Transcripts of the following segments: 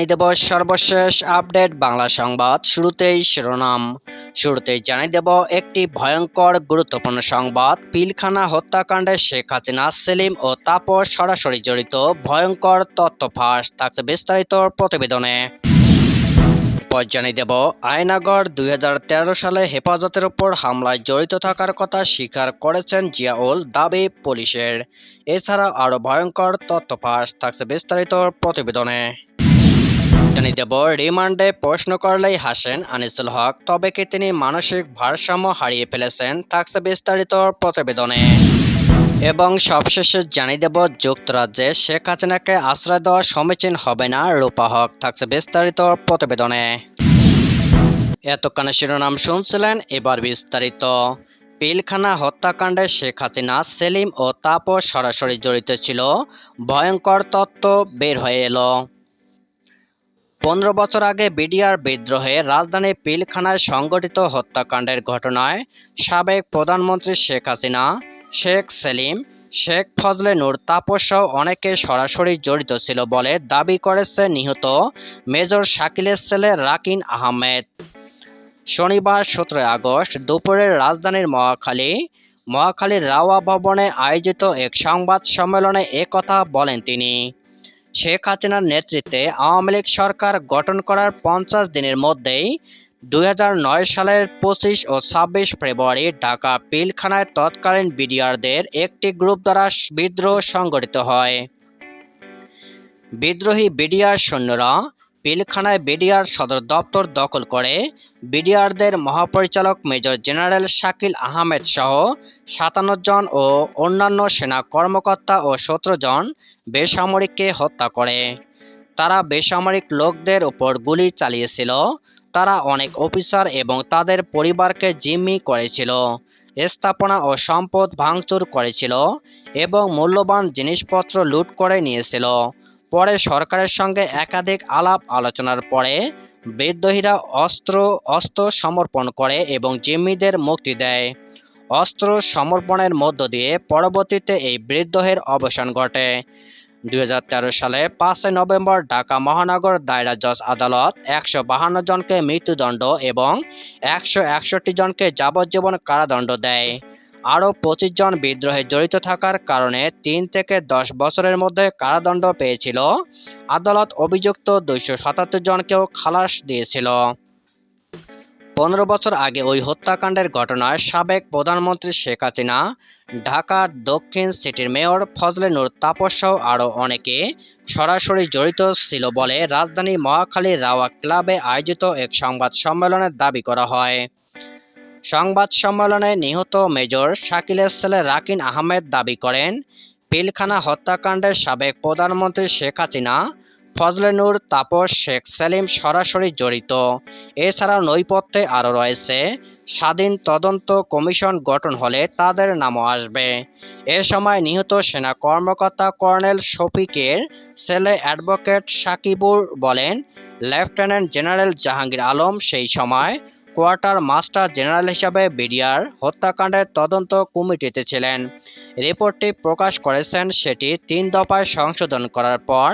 জানিয়ে দেব সর্বশেষ আপডেট বাংলা সংবাদ। শুরুতেই শিরোনাম। শুরুতেই জানিয়ে দেব একটি ভয়ঙ্কর গুরুত্বপূর্ণ সংবাদ। পিলখানা হত্যাকাণ্ডে শেখ হাসিনা, সেলিম ও তাপস সরাসরি জড়িত। ভয়ঙ্কর তথ্য ফাঁস থাকছে বিস্তারিত প্রতিবেদনে। পর জানিয়ে দেব আয়নাগর দুই হাজার তেরো সালে হেফাজতের ওপর হামলায় জড়িত থাকার কথা স্বীকার করেছেন জিয়াউল দাবি পুলিশের। এছাড়া আরও ভয়ঙ্কর তথ্য ফাঁস থাকছে বিস্তারিত প্রতিবেদনে। জানিয়ে দেব রিমান্ডে প্রশ্ন করলেই হাসেন আনিসুল হক, তবে কি তিনি মানসিক ভারসাম্য হারিয়ে ফেলেছেন থাকছে বিস্তারিত প্রতিবেদনে। এবং সবশেষে জানিয়ে দেব, যুক্তরাজ্যে শেখ হাসিনাকে আশ্রয় দেওয়া সমীচীন হবে না রূপা হক, থাকছে বিস্তারিত প্রতিবেদনে। এতক্ষণে শিরোনাম শুনছিলেন এবার বিস্তারিত। পিলখানা হত্যাকাণ্ডে শেখ হাসিনা, সেলিম ও তাপস সরাসরি জড়িত ছিল। ভয়ঙ্কর তত্ত্ব বের হয়ে এলো। পনেরো বছর আগে বিডিআর বিদ্রোহে রাজধানী পিলখানায় সংগঠিত হত্যাকাণ্ডের ঘটনায় সাবেক প্রধানমন্ত্রী শেখ হাসিনা, শেখ সেলিম, শেখ ফজলে নূর, তাপস সহ অনেকে সরাসরি জড়িত ছিল বলে দাবি করেছে নিহত মেজর শাকিলের ছেলে রাকিন আহমেদ। শনিবার সতেরোই আগস্ট দুপুরে রাজধানীর মহাখালী, মহাখালীর রাওয়া ভবনে আয়োজিত এক সংবাদ সম্মেলনে একথা বলেন তিনি। শেখ হাসিনার নেতৃত্বে আওয়ামী লীগ সরকার গঠন করার পঞ্চাশ দিনের মধ্যেই দুই হাজার নয় সালের পঁচিশ ও ছাব্বিশ ফেব্রুয়ারি ঢাকা পিলখানায় তৎকালীন বিডিআরদের একটি গ্রুপ দ্বারা বিদ্রোহ সংগঠিত হয়। বিদ্রোহী বিডিআর সৈন্যরা পিলখানায় বিডিআর সদর দপ্তর দখল করে বিডিআরদের মহাপরিচালক মেজর জেনারেল শাকিল আহমেদ সহ সাতান্ন জন ও অন্যান্য সেনা কর্মকর্তা ও সতেরো জন বেসামরিককে হত্যা করে। তারা বেসামরিক লোকদের উপর গুলি চালিয়েছিল। তারা অনেক অফিসার এবং তাদের পরিবারকে জিম্মি করেছিল। স্থাপনা ও সম্পদ ভাঙচুর করেছিল এবং মূল্যবান জিনিসপত্র লুট করে নিয়েছিল। পরে সরকারের সঙ্গে একাধিক আলাপ আলোচনার পরে বিদ্রোহীরা অস্ত্র অস্ত্র সমর্পণ করে এবং জিম্মিদের মুক্তি দেয়। অস্ত্র সমর্পণের মধ্য দিয়ে পরবর্তীতে এই বিদ্রোহের অবসান ঘটে। দু হাজার তেরো সালে পাঁচই নভেম্বর ঢাকা মহানগর দায়রা জজ আদালত একশো বাহান্ন জনকে মৃত্যুদণ্ড এবং একশো একষট্টি জনকে যাবজ্জীবন কারাদণ্ড দেয়। আরও পঁচিশ জন বিদ্রোহে জড়িত থাকার কারণে তিন থেকে দশ বছরের মধ্যে কারাদণ্ড পেয়েছিল। আদালত অভিযুক্ত দুইশো সাতাত্তর জনকেও খালাস দিয়েছিল। পনেরো বছর আগে ওই হত্যাকাণ্ডের ঘটনায় সাবেক প্রধানমন্ত্রী শেখ হাসিনা ঢাকার দক্ষিণ সিটির মেয়র ফজলে নূর তাপস সহ আরও অনেকে সরাসরি জড়িত ছিল বলে রাজধানী মহাখালীর রাওয়া ক্লাবে আয়োজিত এক সংবাদ সম্মেলনে দাবি করা হয়। সংবাদ সম্মেলনে নিহত মেজর শাকিলের ছেলে রাকিন আহমেদ দাবি করেন, পিলখানা হত্যাকাণ্ডের সাবেক প্রধানমন্ত্রী শেখ হাসিনা ফজলে নূর তাপস, শেখ সেলিম সরাসরি জড়িত। এছাড়াও নৈপথ্যে আরও রয়েছে। স্বাধীন তদন্ত কমিশন গঠন হলে তাদের নামও আসবে। এ সময় নিহত সেনা কর্মকর্তা কর্নেল শফিকের ছেলে অ্যাডভোকেট সাকিবুর বলেন, লেফটেন্যান্ট জেনারেল জাহাঙ্গীর আলম সেই সময় কোয়ার্টার মাস্টার জেনারেল হিসাবে বিডিআর হত্যাকাণ্ডের তদন্ত কমিটিতে ছিলেন। রিপোর্টটি প্রকাশ করেছেন সেটি তিন দফায় সংশোধন করার পর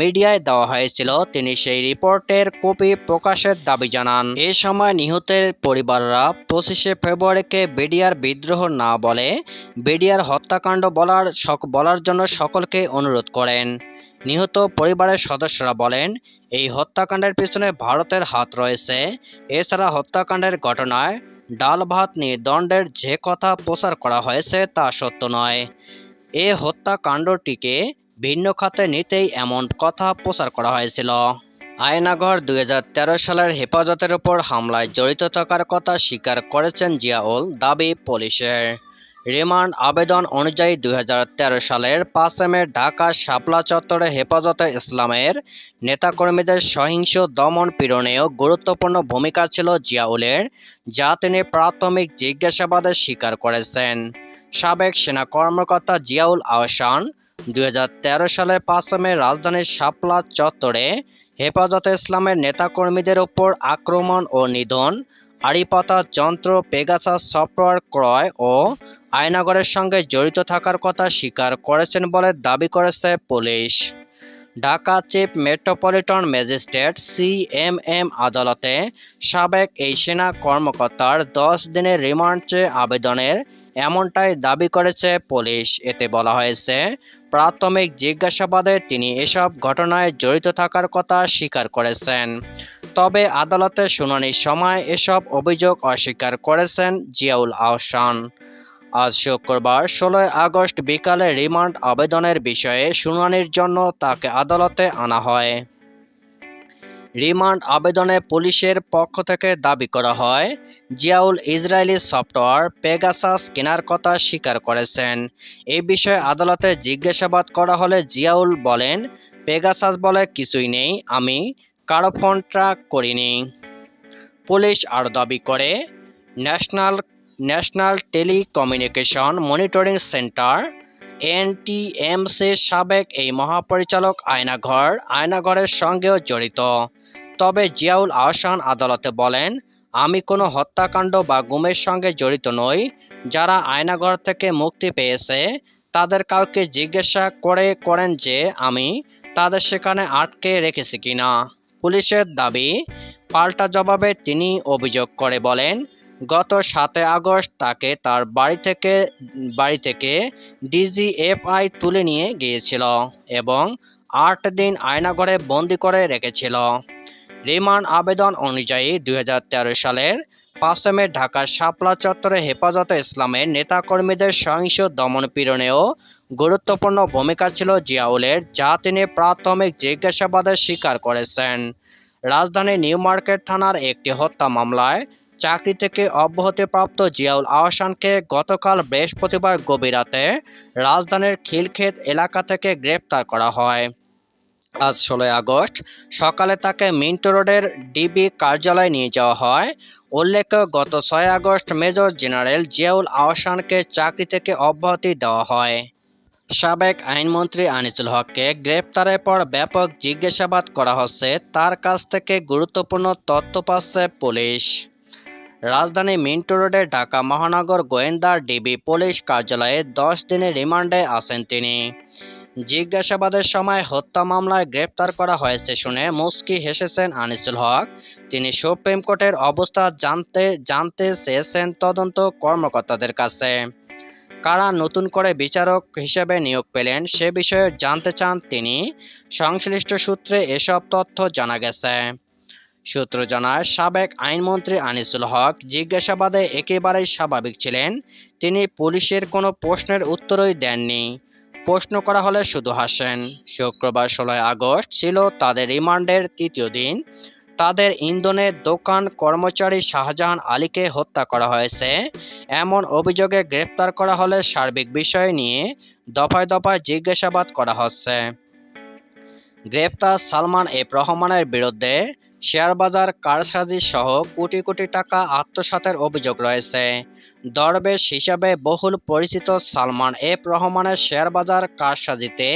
মিডিয়ায় দেওয়া হয়েছিল। তিনি সেই রিপোর্টের কপি প্রকাশের দাবি জানান। এ সময় নিহতের পরিবাররা পঁচিশে ফেব্রুয়ারিকে বিডিআর বিদ্রোহ না বলে বিডিআর হত্যাকাণ্ড বলার বলার জন্য সকলকে অনুরোধ করেন। নিহত পরিবারের সদস্যরা বলেন, এই হত্যাকাণ্ডের পিছনে ভারতের হাত রয়েছে। এছাড়া হত্যাকাণ্ডের ঘটনায় ডাল ভাত নিয়ে দণ্ডের যে কথা প্রচার করা হয়েছে তা সত্য নয়। এ হত্যাকাণ্ডটিকে ভিন্ন খাতে নিতেই এমন কথা প্রচার করা হয়েছিল। আয়নাঘর দু হাজার তেরো সালের হেফাজতের ওপর হামলায় জড়িত থাকার কথা স্বীকার করেছেন জিয়াউল দাবি পুলিশের। রিমান্ড আবেদন অনুযায়ী দুই হাজার তেরো সালের পাঁচে মে ঢাকা শাপলা চত্বরে হেফাজতে ইসলামের নেতাকর্মীদের সহিংস দমন পীড়নেও গুরুত্বপূর্ণ ভূমিকা ছিল জিয়াউলের, যা তিনি প্রাথমিক জিজ্ঞাসাবাদে স্বীকার করেছেন। সাবেক সেনা কর্মকর্তা জিয়াউল আহসান দুই হাজার তেরো সালের পাঁচ মে রাজধানীর শাপলা চত্বরে হেফাজতে ইসলামের নেতাকর্মীদের ওপর আক্রমণ ও নিধন, আড়িপাতা যন্ত্র পেগাসাস সফটওয়্যার ক্রয় ও আয়নাগরের সঙ্গে জড়িত থাকার কথা স্বীকার করেছেন বলে দাবি করেছে police. Dhaka chief metropolitan magistrate CMM আদালতে সাবেক এই সেনা কর্মকর্তার দশ দিনের রিমান্ড চেয়ে আবেদনের এমনটাই দাবি করেছে পুলিশ। এতে বলা হয়েছে, প্রাথমিক জিজ্ঞাসাবাদে তিনি এসব ঘটনায় জড়িত থাকার কথা স্বীকার করেছেন। তবে আদালতে শুনানির সময় এসব অভিযোগ অস্বীকার করেছেন জিয়াউল আহসান। আজ শুক্রবার ষোলোই আগস্ট বিকালে রিমান্ড আবেদনের বিষয়ে শুনানির জন্য তাকে আদালতে আনা হয়। রিমান্ড আবেদনে পুলিশের পক্ষ থেকে দাবি করা হয়, জিয়াউল ইসরায়েলি সফটওয়্যার পেগাসাস কেনার কথা স্বীকার করেছেন। এ বিষয়ে আদালতে জিজ্ঞাসাবাদ করা হলে জিয়াউল বলেন, পেগাসাস বলে কিছুই নেই, আমি কারও ফোন ট্র্যাক করিনি। পুলিশ আরও দাবি করে, national national telecommunication monitoring centre এনটিএমসির সাবেক এই মহাপরিচালক আয়নাঘর, আয়নাঘরের সঙ্গেও জড়িত। তবে জিয়াউল আহসান আদালতে বলেন, আমি কোনো হত্যাকাণ্ড বা গুমের সঙ্গে জড়িত নই। যারা আয়নাঘর থেকে মুক্তি পেয়েছে, তাদের কাউকে জিজ্ঞাসা করে করেন যে আমি তাদের সেখানে আটকে রেখেছি কিনা। পুলিশের দাবি, পাল্টা জবাবে তিনি অভিযোগ করে বলেন গত সাতই আগস্ট তাকে তার বাড়ি থেকে বাড়ি থেকে ডিজিএফআই তুলে নিয়ে গিয়েছিল এবং আট দিন আয়নাঘরে বন্দি করে রেখেছিল। রিমান্ড আবেদন অনুযায়ী দু হাজার তেরো সালের পাঁচই মে ঢাকার শাপলা চত্বরে হেফাজতে ইসলামের নেতাকর্মীদের সহিংস দমনপীড়নেও গুরুত্বপূর্ণ ভূমিকা ছিল জিয়াউলের, যা তিনি প্রাথমিক জিজ্ঞাসাবাদে স্বীকার করেছেন। রাজধানীর নিউ মার্কেট থানার একটি হত্যা মামলায় চাকরি থেকে অব্যাহতিপ্রাপ্ত জিয়াউল আহসানকে গতকাল বৃহস্পতিবার গভীর রাতে রাজধানীর খিলক্ষেত এলাকা থেকে গ্রেপ্তার করা হয়। আজ ষোলোই আগস্ট, সকালে তাকে মিন্টো রোডের ডিবি কার্যালয়ে নিয়ে যাওয়া হয়। উল্লেখ্য, গত ছয় আগস্ট মেজর জেনারেল জিয়াউল আহসানকে চাকরি থেকে অব্যাহতি দেওয়া হয়। সাবেক আইনমন্ত্রী আনিসুল হককে গ্রেপ্তারের পর ব্যাপক জিজ্ঞাসাবাদ করা হচ্ছে। তার কাছ থেকে গুরুত্বপূর্ণ তথ্য পাচ্ছে পুলিশ। রাজধানী মিন্টো রোডে ঢাকা মহানগর গোয়েন্দা ডিবি পুলিশ কার্যালয়ে দশ দিনের রিমান্ডে আছেন তিনি। জিজ্ঞাসাবাদের সময় হত্যা মামলায় গ্রেপ্তার করা হয়েছে শুনে মুস্কি হেসেছেন আনিসুল হক। তিনি সুপ্রিম কোর্টের অবস্থা জানতে জানতে চেয়েছেন তদন্ত কর্মকর্তাদের কাছে। কারা নতুন করে বিচারক হিসেবে নিয়োগ পেলেন সে বিষয়ে জানতে চান তিনি। সংশ্লিষ্ট সূত্রে এসব তথ্য জানা গেছে। সূত্র জানায়, সাবেক আইনমন্ত্রী আনিসুল হক জিজ্ঞাসাবাদে একেবারেই স্বাভাবিক ছিলেন। তিনি পুলিশের কোনো প্রশ্নের উত্তরই দেননি। প্রশ্ন করা হলে শুধু হাসেন। শুক্রবার ষোলোই আগস্ট ছিল তাদের রিমান্ডের তৃতীয় দিন। তাদের ইন্ধনের দোকান কর্মচারী শাহজাহান আলীকে হত্যা করা হয়েছে। এমন অভিযোগে গ্রেপ্তার করা হলে সার্বিক বিষয় নিয়ে দফায় দফায় জিজ্ঞাসাবাদ করা হচ্ছে। গ্রেপ্তার সালমান এফ রহমানের বিরুদ্ধে শেয়ারবাজার কারসাজি সহ কোটি কোটি টাকা আত্মসাতের অভিযোগ রয়েছে। দরবেশ হিসাবে বহুল পরিচিত সালমান এফ রহমানের শেয়ারবাজার কারসাজিতে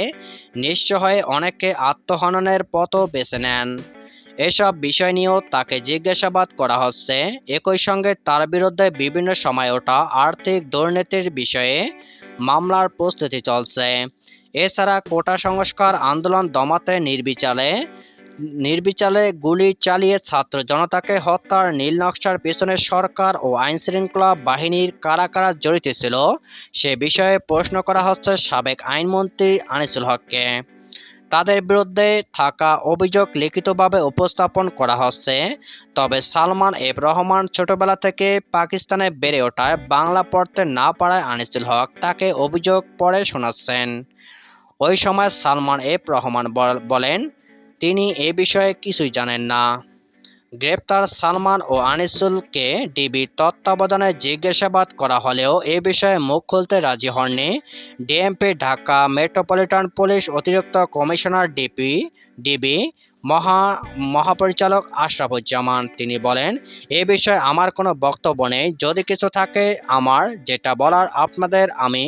নিঃস্ব হয়ে অনেকে আত্মহননের পথও বেছে নেন। এসব বিষয় নিয়েও তাকে জিজ্ঞাসাবাদ করা হচ্ছে। একই সঙ্গে তার বিরুদ্ধে বিভিন্ন সময় ওঠা আর্থিক দুর্নীতির বিষয়ে মামলার প্রস্তুতি চলছে। এছাড়া কোটা সংস্কার আন্দোলন দমাতে নির্বিচারে নির্বিচারে গুলি চালিয়ে ছাত্র জনতাকে হত্যার নীল নকশার পেছনে সরকার ও আইনশৃঙ্খলা বাহিনীর কারা কারা জড়িত ছিল, সে বিষয়ে প্রশ্ন করা হচ্ছে সাবেক আইনমন্ত্রী আনিসুল হককে। তাদের বিরুদ্ধে থাকা অভিযোগ লিখিতভাবে উপস্থাপন করা হচ্ছে, তবে সালমান এফ রহমান ছোটবেলা থেকে পাকিস্তানে বেড়ে ওঠায় বাংলা পড়তে না পারায় আনিসুল হক তাকে অভিযোগ পড়ে শোনাচ্ছেন। ওই সময় সালমান এফ রহমান বলেন তিনি এ বিষয়ে কিছুই জানেন না। গ্রেপ্তার সালমান ও আনিসুলকে ডিবির তত্ত্বাবধানে জিজ্ঞাসাবাদ করা হলেও এ বিষয়ে মুখ খুলতে রাজি হননি। ডিএমপি, ঢাকা মেট্রোপলিটন পুলিশ অতিরিক্ত কমিশনার ডিপি, ডিবি মহা, মহাপরিচালক আশরাফুজ্জামান। তিনি বলেন, এ বিষয়ে আমার কোনো বক্তব্য নেই। যদি কিছু থাকে আমার, যেটা বলার আপনাদের আমি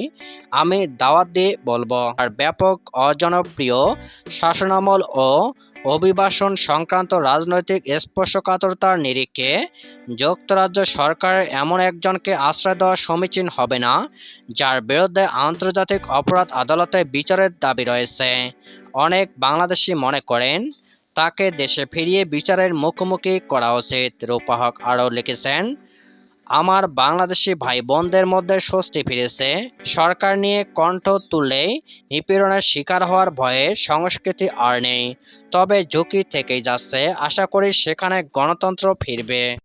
আমি দাওয়াত দিয়ে বলব। আর ব্যাপক, অজনপ্রিয়, শাসনামল ও অভিবাসন সংক্রান্ত রাজনৈতিক স্পর্শকাতরতার নিরিখে যুক্তরাজ্য সরকারের এমন একজনকে আশ্রয় দেওয়া সমীচীন হবে না, যার বিরুদ্ধে আন্তর্জাতিক অপরাধ আদালতে বিচারের দাবি রয়েছে। অনেক বাংলাদেশি মনে করেন তাকে দেশে ফিরিয়ে বিচারের মুখোমুখি করা উচিত রূপাহক আরও লিখেছেন। আমার বাংলাদেশি ভাই বোনদের মধ্যে স্বস্তি ফিরেছে। সরকার নিয়ে কণ্ঠ তুলে নিপীড়নের শিকার হওয়ার ভয়ে সংস্কৃতি আর নেই। তবে ঝুঁকি থেকেই যাচ্ছে। আশা করি সেখানে গণতন্ত্র ফিরবে।